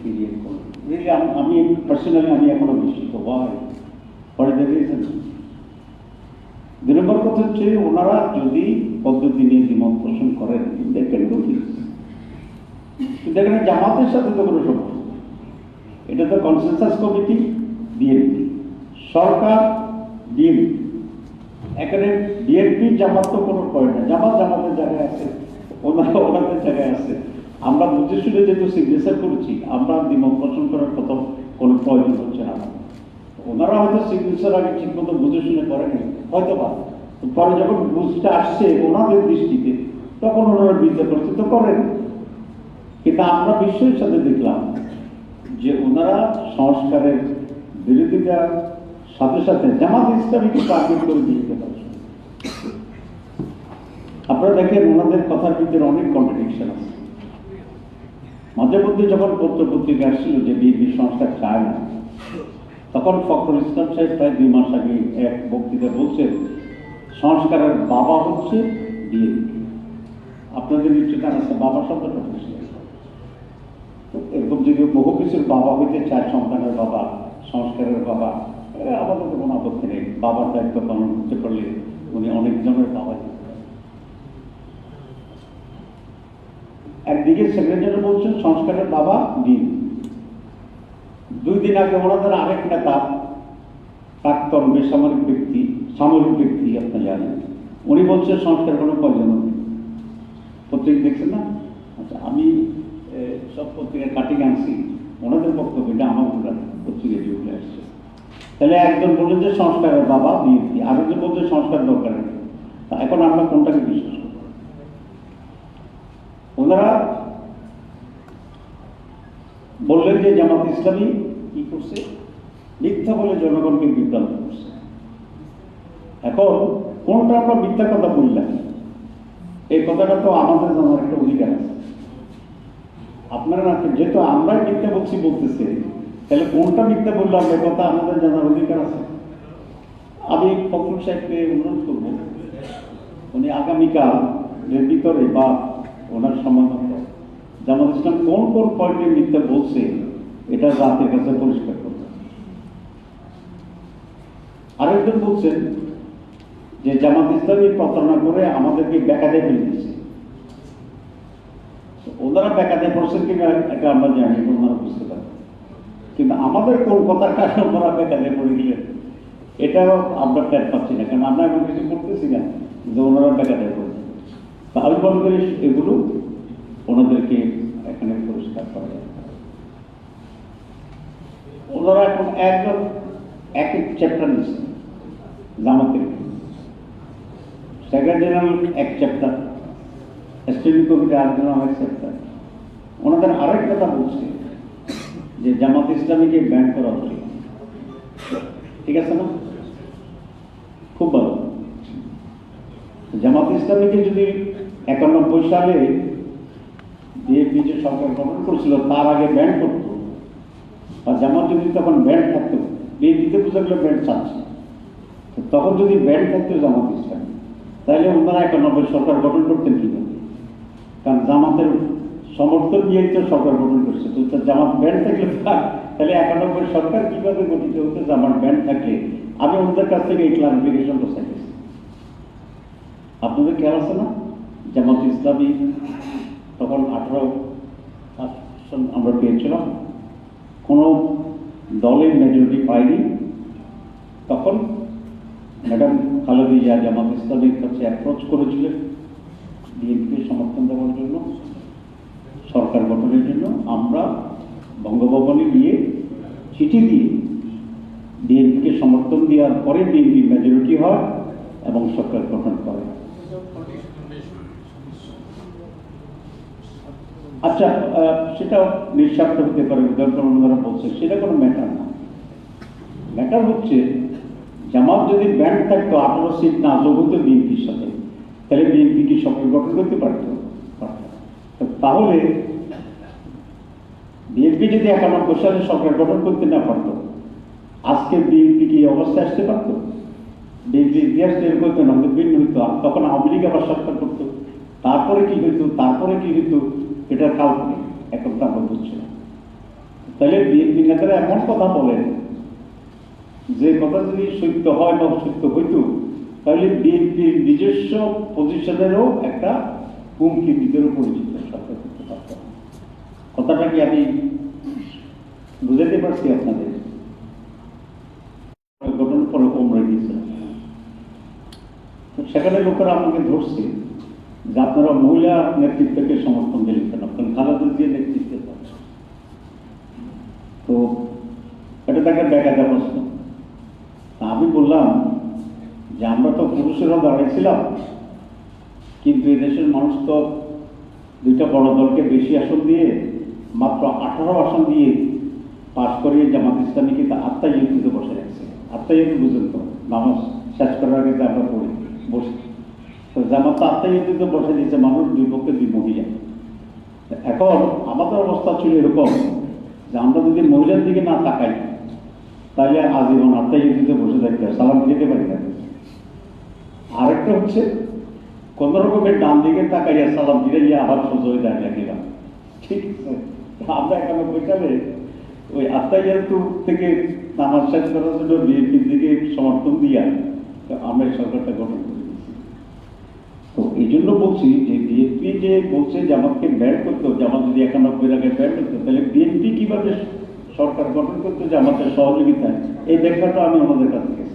Create really আমি personally আমি এখনও বিস্মিত হয় পরে দেখেছেন দুই নম্বর কথা হচ্ছে, ওনারা যদি পদ্ধতি নিয়ে দ্বিমত পোষণ করেন দেখেন কিন্তু এখানে জামাতের সাথে তো কোনো সম্পর্ক। এটা তো কনসেনসাস কমিটি বিএনপি সরকার বিএনপি এখানে বিএনপি জামাত তো কোনো পয়েন্ট না জামাত জামাতের জায়গায় আছে, ওনারা ওনাদের জায়গায় আছে। আমরা বুঝে শুনে যেহেতু সিগনেচার করেছি, আমরা দ্বিমত পোষণ করার কথা কোনো প্রয়োজন হচ্ছে না। ওনারা হয়তো সিগনেচার আগে ঠিক মতো বুঝে শুনে করেনি হয়তো বা পরে যখন বুঝতে আসছে ওনাদের দৃষ্টিতে, তখন ওনারা বিদ্যা করছে তো করেন কিন্তু আমরা বিশ্বের সাথে দেখলাম যে ওনারা সংস্কারের বিরোধিতার সাথে সাথে জামাত ইসলামীকে টার্গেট করে দিতে আপনারা দেখেন ওনাদের কথার ভিতরে অনেক কন্ট্রাডিকশন আছে। মাঝে মধ্যে যখন পত্র পত্রিকা আসছিল যে বিএনপি সংস্কার চায় না, তখন ফখরুল ইসলাম সাহেব প্রায় দুই মাস আগে এক বক্তৃতা বলছেন, সংস্কারের বাবা হচ্ছে বিএনপি। আপনাদের নিশ্চয় জানা আছে বাবা শব্দটা এরকম যদি বহু কিছুর বাবা হইতে চায়, সন্তানের বাবা, সংস্কারের বাবা আমাদের কোনো আপত্তি নেই। বাবার দায়িত্ব পালন করতে পারলে উনি অনেকজনের বাবা। একদিকে সেক্রেটারি বলছেন, সংস্কারের বাবা দিন দুই দিন আগে ওনাদের আরেক নেতা, প্রাক্তন বেসামরিক ব্যক্তি, সামরিক ব্যক্তি, আপনি জানেন। উনি বলছেন, সংস্কার কোনো প্রয়োজন নেই। পত্রিকা দেখছেন না? আচ্ছা আমি সব পত্রিকা কাটিং আনছি। ওনাদের বক্তব্য এটা আমার ওনার পত্রিকা উঠে আসছে। তাহলে একজন বললেন যে, সংস্কারের বাবা বিএনপি। আরেকজন বলছে সংস্কার দরকার এখন আমরা কোনটাকে বিশ্বাস করব? ওনারা বললেন যে জামাত ইসলামী কি করছে? মিথ্যা বলে জনগণকে বিভ্রান্ত করছে। এখন কোনটা আমরা মিথ্যা কথা বললাম? এই কথাটা তো আমাদের জানার একটা অধিকার আছে। আপনারা না, যেহেতু আমরা মিথ্যা বলছি, বলতেছে, তাহলে কোনটা মিথ্যা বললাম এ কথা আমাদের জানার অধিকার আছে। আমি ফখরুল সাহেবকে অনুরোধ করব, উনি আগামীকাল ভিতরে বা ওনার সমাধান জামাত ইসলাম কোন কোন পয়েন্টে মিথ্যা বলছে, এটা জাতির কাছে পরিষ্কার করবে আরেকজন বলছেন যে জামাত ইসলামী প্রতারণা করে আমাদেরকে বেকাদে ফেলে দিচ্ছে ওনারা বেকাদে পড়ছেন কিনা, এটা আমরা জানি ওনারা বুঝতে পারেন। কিন্তু আমাদের কোন কথার কারণে ওনারা বেকাদে পড়ে গেলেন, এটাও আমরা টের পাচ্ছি না, কারণ আমরা এমন কিছু করতেছি না যে ওনারা বেকাদে মনে করি এগুলো ওনাদেরকে এখানে পরিষ্কার করা যায়। ওনারা এখন একজন এক এক চ্যাপ্টার নিচ্ছেন জামাতের সেক্রেটারি জেনারেল এক চ্যাপ্টার স্টেডিং কমিটি আরেকজন এক চ্যাপ্টার ওনাদের আরেক কথা বলছে যে জামাত ইসলামীকে ব্যান করা উচিত ঠিক আছে না? খুব ভালো। জামাত ইসলামীকে যদি একানব্বই সালে বিএনপি যে সরকার গঠন করেছিল, তার আগে ব্যান করতো। আর জামাত যদি তখন ব্যান্ড থাকতো বিএনপিতে বোঝা গেলো ব্যান্ড চাচ্ছে। তখন যদি ব্যান্ড থাকতো জামাত ইসলাম, তাহলে ওনারা একানব্বই সরকার গঠন করতেন কি করে? কারণ জামাতের সমর্থন নিয়ে তো সরকার গঠন করছে। তো জামাত ব্যান্ড থাকলে থাক তাহলে একানব্বই সরকার কীভাবে গঠিত হতো, জামাত ব্যান্ড থাকলে? আমি ওদের কাছ থেকে এই ক্লারিফিকেশনটা চাইছি আপনাদের খেয়াল আছে না? জামাত ইসলামী তখন আঠারো আসন আমরা পেয়েছিলাম। কোনো দলের মেজরিটি পায়নি তখন ম্যাডাম খালেদা জিয়া জামাত ইসলামের কাছে অ্যাপ্রোচ করেছিলেন বিএনপিকে সমর্থন দেওয়ার জন্য, সরকার গঠনের জন্য। আমরা বঙ্গভবনে গিয়ে চিঠি দিয়ে বিএনপিকে সমর্থন দেওয়ার পরে বিএনপি মেজরিটি হয় এবং সরকার গঠন করে। আচ্ছা সেটা নিঃস্বার্থ হতে পারে উদাহরণ বলছে, সেটা কোনো ম্যাটার না। ম্যাটার হচ্ছে, জামাত যদি ব্যান্ড থাকতো, আঠারো সিট না যোগ হতো বিএনপির সাথে, তাহলে বিএনপি কি সরকার গঠন করতে পারতো? তাহলে, বিএনপি যদি একানব্বই সালে সরকার গঠন করতে না পারতো, আজকে বিএনপি কি অবস্থায় আসতে পারতো? বিএনপি ইতিহাস এরকম হতো না ভিন্ন হইতো। তখন আওয়ামী লীগ আবার সরকার করতো। তারপরে কি হইতো? তারপরে কি হইতো? এটা কাল্পনিক এখন আমরা বুঝছি না। তাহলে বিএনপি নেতারা এমন কথা বলেন, যে কথা যদি সত্য হয় বা সত্য হইতো, তাহলে বিএনপির নিজস্ব পজিশনেরও একটা হুমকি ভিতরে পরিচিত করতে পারত। কথাটা কি আমি বুঝাতে পারছি আপনাদের? ঘটনা পরে কমরে গিয়েছিলাম তো সেখানে লোকেরা আমাকে ধরছে। যে আপনারা মহিলা নেতৃত্বকে সমর্থন কেন কারণ খালেদা দিয়ে নেতৃত্বে তো এটা তাকে ব্যাখ্যাটা প্রশ্ন। আমি বললাম যে আমরা তো পুরুষেরও দাঁড়িয়েছিলাম কিন্তু এদেশের মানুষ তো দুইটা বড় দলকে বেশি আসন দিয়ে, মাত্র আঠারো আসন দিয়ে পাশ করিয়ে জামাত ইসলামীকে তা আত্মাই বসে রাখছে। ইউটি বুঝেন তো শেষ করার আগে আমরা পড়ি, বসে। তো জামাত তো আত্মাই বসে দিয়েছে মানুষ দুই পক্ষে দুই মহিলা। এখন আমাদের অবস্থা ছিল এরকম যে আমরা যদি মহিলার দিকে না তাকাই তাহলে আজীবন আত্মাই ইউটিতে বসে থাকতে হয়, সালাম খেতে পারি না। আরেকটা হচ্ছে কোন রকমের ডান দিকে তাকাইয়া সালাম ফিরে গিয়ে আবার সোজা হয়ে দাঁড়িয়ে রাখিলাম ঠিক আছে। আমরা এখানে বৈকালে ওই আত্মাইয়াতু থেকে নামাজ শেষ করার জন্য বিএনপির দিকে সমর্থন দিয়া আমরা সরকারটা গঠন করে। এই জন্য বলছি যে বিএনপি যে বলছে যে আমাকে ব্যান করতে আমার যদি একানব্বই আগে ব্যান করতে হবে, তাহলে বিএনপি কীভাবে সরকার গঠন করতে যে আমাদের সহযোগিতায়? এই ব্যাখ্যাটা আমি আমাদের কাছ থেকে